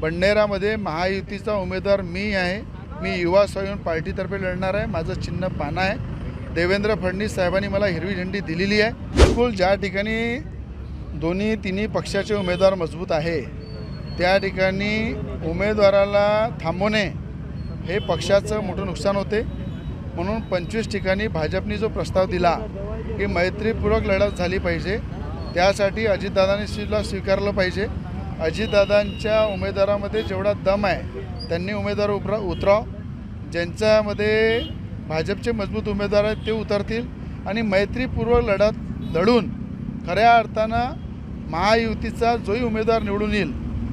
बंडेरामध्ये महायुतीचा उमेदवार मी आहे. मी युवा स्वयं पार्टीतर्फे लढणार आहे. माझं चिन्ह पाना आहे. देवेंद्र फडणवीस साहेबांनी मला हिरवी झेंडी दिलेली आहे. बिलकुल ज्या ठिकाणी दोन्ही तिन्ही पक्षाचे उमेदवार मजबूत आहे त्या ठिकाणी उमेदवाराला थांबवणे हे पक्षाचं मोठं नुकसान होते. म्हणून पंचवीस ठिकाणी भाजपने जो प्रस्ताव दिला की मैत्रीपूर्वक लढत झाली पाहिजे त्यासाठी अजितदादांनी सुद्धा स्वीकारलं पाहिजे. अजितदादांच्या उमेदवारामध्ये जेवढा दम आहे त्यांनी उमेदवार उभरा उतराव ज्यांच्यामध्ये भाजपचे मजबूत उमेदवार आहेत ते उतरतील. आणि मैत्रीपूर्वक लढत लढून खऱ्या अर्थानं महायुतीचा जोही उमेदवार निवडून येईल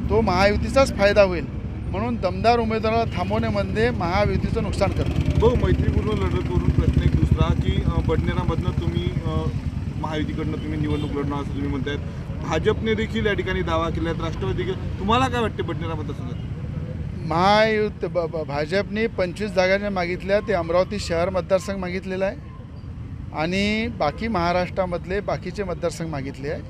तो महायुतीचाच फायदा होईल. म्हणून दमदार उमेदवाराला थांबवण्यामध्ये म्हणजे महायुतीचं नुकसान करतं भाऊ मैत्रीपूर्व लढतवरून प्रश्न एक दुसरा की बडनेरामधनं तुम्ही महायुतीकडनं तुम्ही निवडणूक लढणार असं तुम्ही म्हणतायत. भाजपने देखील या ठिकाणी दावा केला आहे राष्ट्रवादी तुम्हाला काय वाटते बडनेरामध्ये मतदारसंघात? महायुत ब ब- भाजपने पंचवीस जागांच्या मागितल्या ते अमरावती शहर मतदारसंघ मागितलेला आहे. आणि बाकी महाराष्ट्रामधले बाकीचे मतदारसंघ मागितले आहे.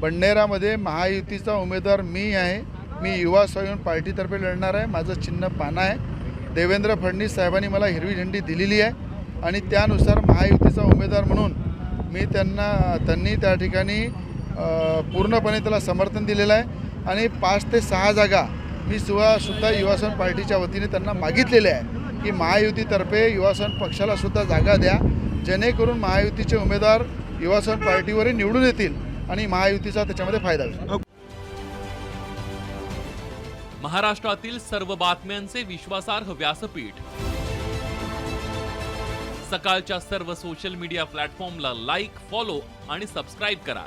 बंडेरामध्ये महायुतीचा उमेदवार मी आहे. मी युवा स्वयं पार्टीतर्फे लढणार आहे. माझं चिन्ह पाना आहे. देवेंद्र फडणवीस साहेबांनी मला हिरवी झेंडी दिलेली आहे. आणि त्यानुसार महायुतीचा उमेदवार म्हणून मी त्यांना त्यांनी त्या ठिकाणी पूर्णपणे त्याला समर्थन दिलेलं आहे. आणि पाच ते सहा जागा मी सुद्धा सुद्धा युवासन पार्टीच्या वतीने त्यांना मागितलेले आहे की महायुतीतर्फे युवासन पक्षाला सुद्धा जागा द्या. जेणेकरून महायुतीचे उमेदवार युवासन पार्टीवरही निवडून येतील आणि महायुतीचा त्याच्यामध्ये फायदा होईल. महाराष्ट्रातील सर्व बातम्यांचे विश्वासार्ह व्यासपीठ. सकाळच्या सर्व सोशल मीडिया प्लॅटफॉर्मला लाईक फॉलो आणि सबस्क्राईब करा.